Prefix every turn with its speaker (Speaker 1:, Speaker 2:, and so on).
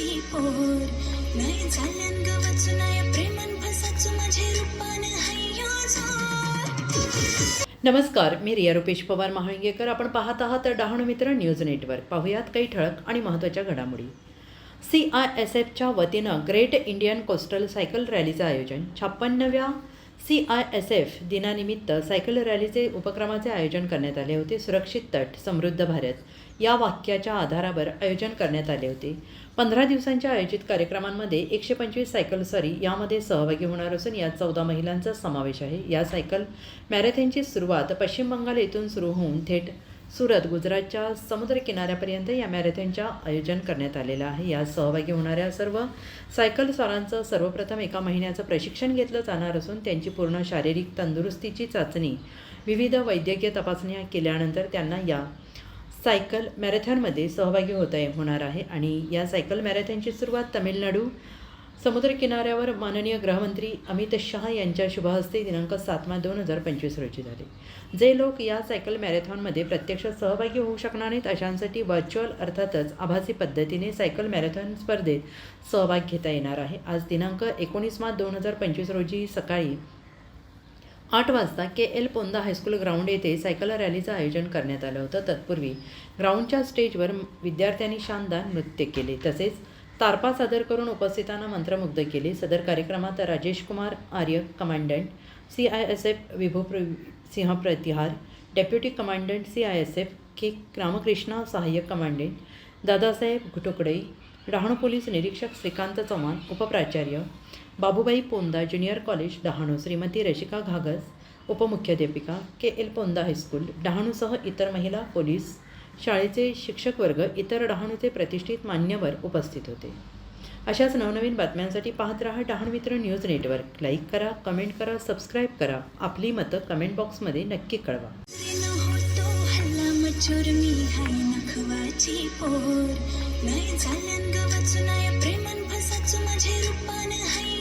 Speaker 1: तुझी पोर. नाही झाल्यान ग नाही प्रेमन फसाचू माझे रूपान
Speaker 2: नमस्कार मी रिया रुपेश पवार महाळंगेकर. आपण पाहत आहात डहाणू मित्र न्यूज नेटवर्क. पाहुयात काही ठळक आणि महत्त्वाच्या घडामोडी. सी आय एस एफच्या वतीनं ग्रेट इंडियन कोस्टल सायकल रॅलीचं आयोजन. छप्पन्नव्या सी आय एस एफ दिनानिमित्त सायकल रॅलीचे उपक्रमाचे आयोजन करण्यात आले होते. सुरक्षित तट समृद्ध भारत या वाक्याच्या आधारावर आयोजन करण्यात आले होते. पंधरा दिवसांच्या आयोजित कार्यक्रमांमध्ये एकशे पंचवीस सायकल सरी यामध्ये सहभागी होणार असून यात चौदा महिलांचा समावेश आहे. या सायकल मॅरेथॉनची सुरुवात पश्चिम बंगाल येथून सुरू होऊन थेट सुरत गुजरातच्या समुद्र किनाऱ्यापर्यंत या मॅरेथॉनच्या आयोजन करण्यात आलेलं आहे. यात सहभागी होणाऱ्या सर्व सायकल स्वारांचं सर्वप्रथम एका महिन्याचं प्रशिक्षण घेतलं जाणार असून त्यांची पूर्ण शारीरिक तंदुरुस्तीची चाचणी विविध वैद्यकीय तपासण्या केल्यानंतर त्यांना या सायकल मॅरेथॉनमध्ये सहभागी होता होणार आहे. आणि या सायकल मॅरेथॉनची सुरुवात तमिळनाडू समुद्रकिनाऱ्यावर माननीय गृहमंत्री अमित शहा यांच्या शुभहस्ते दिनांक सात मार्च दोन हजार पंचवीस रोजी झाले. जे लोक या सायकल मॅरेथॉनमध्ये प्रत्यक्ष सहभागी होऊ शकणार नाहीत अशांसाठी व्हर्च्युअल अर्थातच आभासी पद्धतीने सायकल मॅरेथॉन स्पर्धेत सहभाग घेता येणार आहे. आज दिनांक एकोणीस मार्च दोन हजार पंचवीस रोजी सकाळी आठ वाजता K L Ponda high school ground येथे सायकल रॅलीचं आयोजन करण्यात आलं होतं. तत्पूर्वी ग्राउंडच्या स्टेजवर विद्यार्थ्यांनी शानदार नृत्य केले. तसेच तारपा सादर करून उपस्थितांना मंत्रमुग्ध केले. सदर कार्यक्रमात Rajesh Kumar Arya commandant C I S F Vibhu प्र Singh Pratihar deputy commandant C I S F K Ramakrishna सहाय्यक कमांडंट दादासाहेब घुटुकडे डहाणू पोलीस निरीक्षक श्रीकांत चव्हाण उपप्राचार्य Babubai Ponda junior college Dahanu Shrimati Rashika Ghagas उपमुख्याध्यापिका K L Ponda high school डहाणूसह इतर महिला पोलीस शाळेचे शिक्षक वर्ग इतर डहाणूचे प्रतिष्ठित मान्यवर उपस्थित होते. अशाच नवनवीन बातम्यांसाठी पाहत रहा डहाणमित्र न्यूज नेटवर्क. लाईक करा कमेंट करा सबस्क्राईब करा. आपली मतं कमेंट बॉक्समध्ये नक्की कळवा.
Speaker 1: न नाही